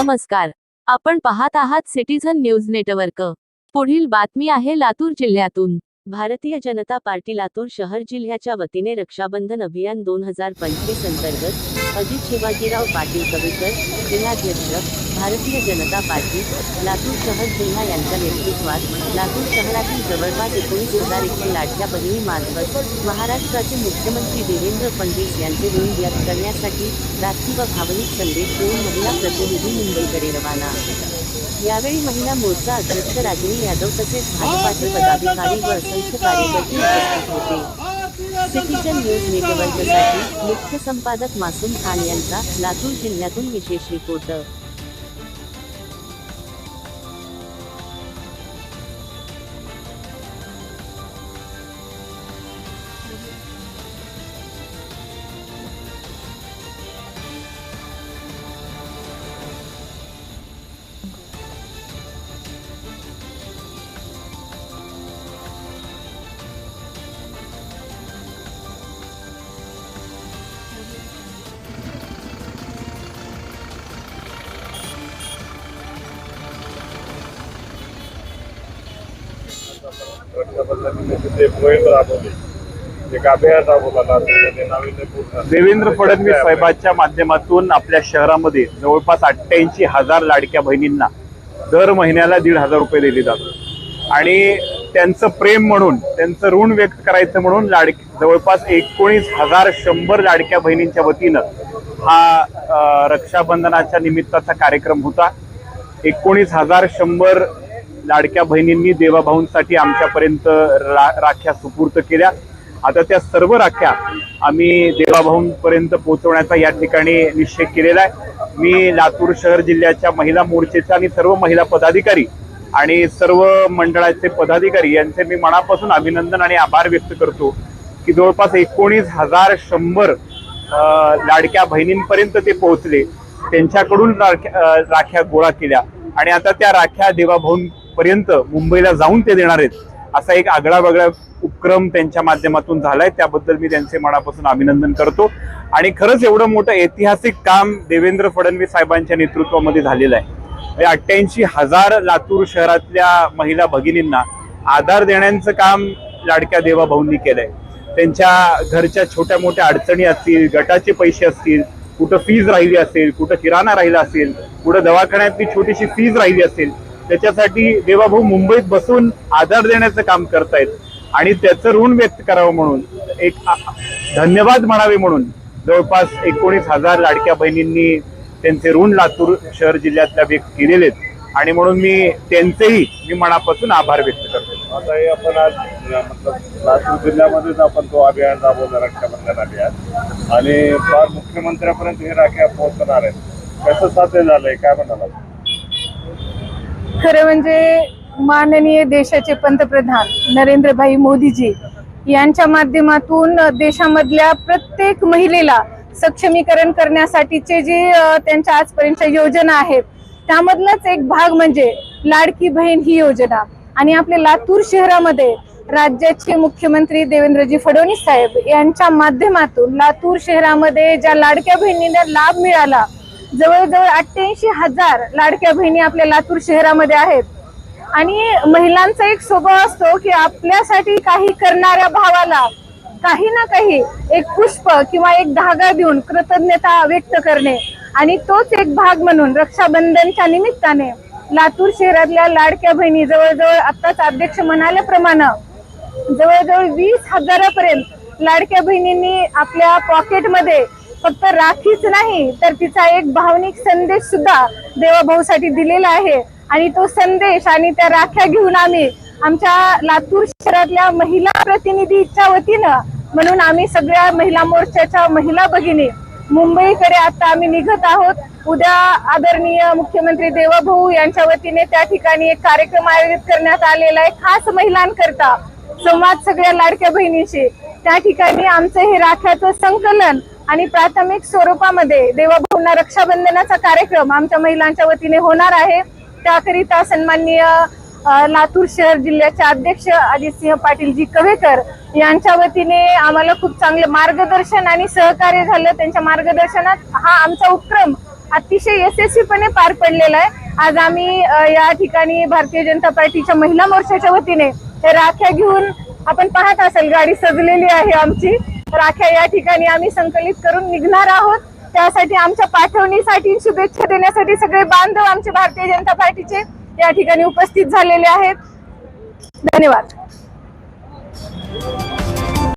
नमस्कार. आपण पाहत आहात सिटीझन न्यूज नेटवर्क. पुढील बातमी आहे लातूर जिल्ह्यातून. भारतीय जनता पार्टी लातूर शहर जिल्ह्याच्या वतीने रक्षाबंधन अभियान दोन हजार पंचवीस अंतर्गत अजित शिवाजीराव पाटील कविकर जिल्हाध्यक्ष भारतीय जनता पार्टी लातूर शहर सिन्हा यांच्या नेतृत्वात लातूर शहरातील जवळपास एकोणीस हजार एकशे लाडक्या बहिणीमार्फत महाराष्ट्राचे मुख्यमंत्री देवेंद्र फडणवीस यांचे ऋण व्यक्त करण्यासाठी राखी व भावनिक संदेश देऊन महिला प्रतिनिधी मुंबईकडे रवाना. यावेळी महिला मोर्चा अध्यक्ष रागिनी यादव तसेच भाजपाचे पदाधिकारी व असंख्य कार्यकर्ते उपस्थित होते. सिटीजन न्यूज नेटवर्कसाठी मुख्य संपादक मासूम खान यांचा लातूर जिल्ह्यातून विशेष रिपोर्ट. देवेंद्र फडणवीस साहेबांच्या माध्यमातून आपल्या शहरामध्ये जवळपास अठ्ठ्याऐंशी हजार लाडक्या बहिणींना दर महिन्याला दीड हजार रुपये दिले जातात. आणि त्यांचं प्रेम म्हणून त्यांचं ऋण व्यक्त करायचं म्हणून लाड जवळपास एकोणीस हजार शंभर लाडक्या बहिणींच्या वतीनं हा रक्षाबंधनाच्या निमित्ताचा कार्यक्रम होता. एकोणीस हजार शंभर लाडक्या बहिणींनी देवाभाऊंसाठी आमच्यापर्यंत रा राख्या सुपूर्त केल्या. आता त्या सर्व राख्या आम्ही देवाभाऊंपर्यंत पोहोचवण्याचा या ठिकाणी निश्चय केलेला आहे. मी लातूर शहर जिल्ह्याच्या महिला मोर्चेच्या आणि सर्व महिला पदाधिकारी आणि सर्व मंडळाचे पदाधिकारी यांचे मी मनापासून अभिनंदन आणि आभार व्यक्त करतो की जवळपास एकोणीस हजार शंभर लाडक्या बहिणींपर्यंत ते पोहोचले. त्यांच्याकडून राख्या राख्या गोळा केल्या. आणि आता त्या राख्या पर्यंत मुंबईला जाऊन ते देणार आहेत. असा एक आगळा वेगळा उपक्रम त्यांच्या माध्यमातून झालाय. त्याबद्दल मी त्यांचे मनापासून अभिनंदन करतो. आणि खरंच एवढं मोठं ऐतिहासिक काम देवेंद्र फडणवीस साहेबांच्या नेतृत्वामध्ये झालेलं आहे. म्हणजे अठ्ठ्याऐंशी हजार लातूर शहरातल्या महिला भगिनींना आधार देण्याचं काम लाडक्या देवाभाऊंनी केलंय. त्यांच्या घरच्या छोट्या मोठ्या अडचणी असतील गटाचे पैसे असतील कुठं फीज राहिली असेल कुठं किराणा राहिला असेल कुठं दवाखान्यातली छोटीशी फीज राहिली असेल त्याच्यासाठी देवाभाऊ मुंबईत बसून आधार देण्याचं काम करतायत. आणि त्याचं ऋण व्यक्त करावं म्हणून एक धन्यवाद म्हणावे म्हणून जवळपास एकोणीस हजार लाडक्या बहिणींनी त्यांचे ऋण लातूर शहर जिल्ह्यातल्या व्यक्त केलेले आणि म्हणून मी त्यांचेही मी मनापासून आभार व्यक्त करतो आता हे आपण आज मतलब लातूर जिल्ह्यामध्येच आपण तो अभियान राबवला रक्षाबंधन अभियान. आणि फार मुख्यमंत्र्यापर्यंत हे राख्या पोहोचणार आहेत. कसं साध्य झालंय काय म्हणाला खरं म्हणजे माननीय देशाचे पंतप्रधान नरेंद्रभाई मोदीजी यांच्या माध्यमातून देशामधल्या प्रत्येक महिलेला सक्षमीकरण करण्यासाठीचे जे त्यांच्या आजपर्यंतच्या योजना आहेत त्यामधलाच एक भाग म्हणजे लाडकी बहीण ही योजना. आणि आपल्या लातूर शहरामध्ये राज्याचे मुख्यमंत्री देवेंद्रजी फडणवीस साहेब यांच्या माध्यमातून लातूर शहरामध्ये ज्या लाडक्या बहिणींना लाभ मिळाला जवळजवळ अठ्ठ्याऐंशी हजार लाडक्या बहिणी आपल्या लातूर शहरामध्ये आहेत. आणि महिलांचा एक स्वभाव असतो की आपल्यासाठी काही करणाऱ्या भावाला काही ना काही एक पुष्प किंवा एक धागा देऊन कृतज्ञता व्यक्त करणे आणि तोच एक भाग म्हणून रक्षाबंधनच्या निमित्ताने लातूर शहरातल्या लाडक्या बहिणी जवळजवळ आत्ताच अध्यक्ष म्हणाल्याप्रमाणे जवळजवळ वीस हजारापर्यंत लाडक्या बहिणींनी आपल्या पॉकेटमध्ये फक्त राखीच नाही तर तिचा एक भावनिक संदेश सुद्धा देवाभाऊसाठी दिलेला आहे. आणि तो संदेश आणि त्या राख्या घेऊन आम्ही आमच्या लातूर शहरातल्या महिला प्रतिनिधीच्या वतीनं म्हणून आम्ही सगळ्या महिला मोर्चाच्या महिला भगिनी मुंबईकडे आता आम्ही निघत आहोत. उद्या आदरणीय मुख्यमंत्री देवाभाऊ यांच्या वतीने त्या ठिकाणी एक कार्यक्रम आयोजित करण्यात आलेला आहे खास महिलांकरता. संवाद सगळ्या लाडक्या बहिणीशी. त्या ठिकाणी आमचं हे राख्याचं संकलन आणि प्राथमिक स्वरूपामध्ये देवाभाऊंना रक्षाबंधनाचा कार्यक्रम आमच्या महिलांच्या वतीने होणार आहे. त्याकरिता सन्माननीय लातूर शहर जिल्ह्याचे अध्यक्ष अजितसिंह पाटीलजी कवेकर यांच्या वतीने आम्हाला खूप चांगलं मार्गदर्शन आणि सहकार्य झालं. त्यांच्या मार्गदर्शनात हा आमचा उपक्रम अतिशय यशस्वीपणे पार पडलेला आहे. आज आम्ही या ठिकाणी भारतीय जनता पार्टीच्या महिला मोर्चाच्या वतीने राख्या घेऊन आपण पाहत असाल. गाडी सजलेली आहे आमची. राख्या या ठिकाणी आम्ही संकलित करून निघणार आहोत. त्यासाठी आमच्या पाठवणीसाठी शुभेच्छा देण्यासाठी सगळे बांधव आमचे भारतीय जनता पार्टीचे या ठिकाणी उपस्थित झालेले आहेत. धन्यवाद.